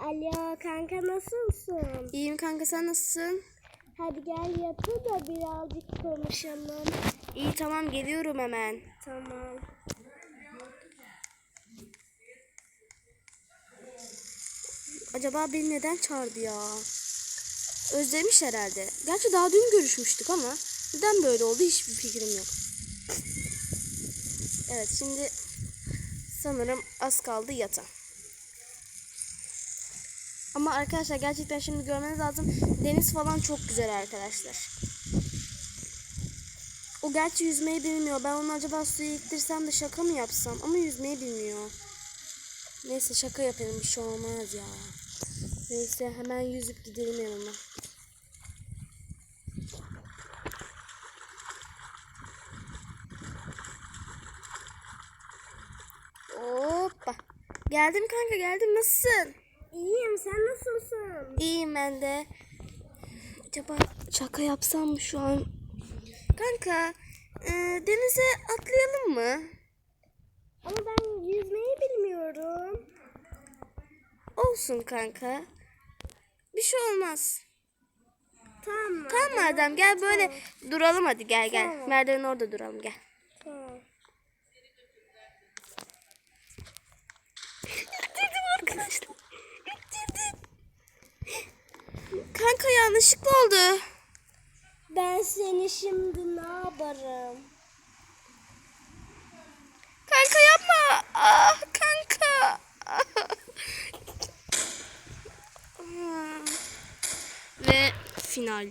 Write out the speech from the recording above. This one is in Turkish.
Alo kanka nasılsın? İyiyim kanka sen nasılsın? Hadi gel yatı da birazcık konuşalım. İyi tamam geliyorum hemen. Tamam. Acaba beni neden çağırdı ya? Özlemiş herhalde. Gerçi daha dün görüşmüştük ama neden böyle oldu hiçbir fikrim yok. Evet şimdi sanırım az kaldı yata. Ama arkadaşlar gerçekten şimdi görmeniz lazım. Deniz falan çok güzel arkadaşlar. O gerçi yüzmeyi bilmiyor. Ben onu acaba suya ittirsem de şaka mı yapsam? Ama yüzmeyi bilmiyor. Neyse şaka yapalım bir şey olmaz ya. Neyse hemen yüzüp gidelim yanına. Hoppa. Geldim kanka geldim. Nasılsın? İyiyim sen nasılsın? İyiyim ben de. Acaba şaka yapsam mı şu an? Kanka e, denize atlayalım mı? Ama ben yüzmeyi bilmiyorum. Olsun kanka. Bir şey olmaz. Tamam. Tamam madem gel böyle duralım hadi gel gel. Tamam. Orada duralım gel. Tamam. Arkadaşlar. Bitirdim. Kanka yanlışlıkla oldu. Ben seni şimdi ne yaparım? Kanka yapma. Ah kanka. Ve final.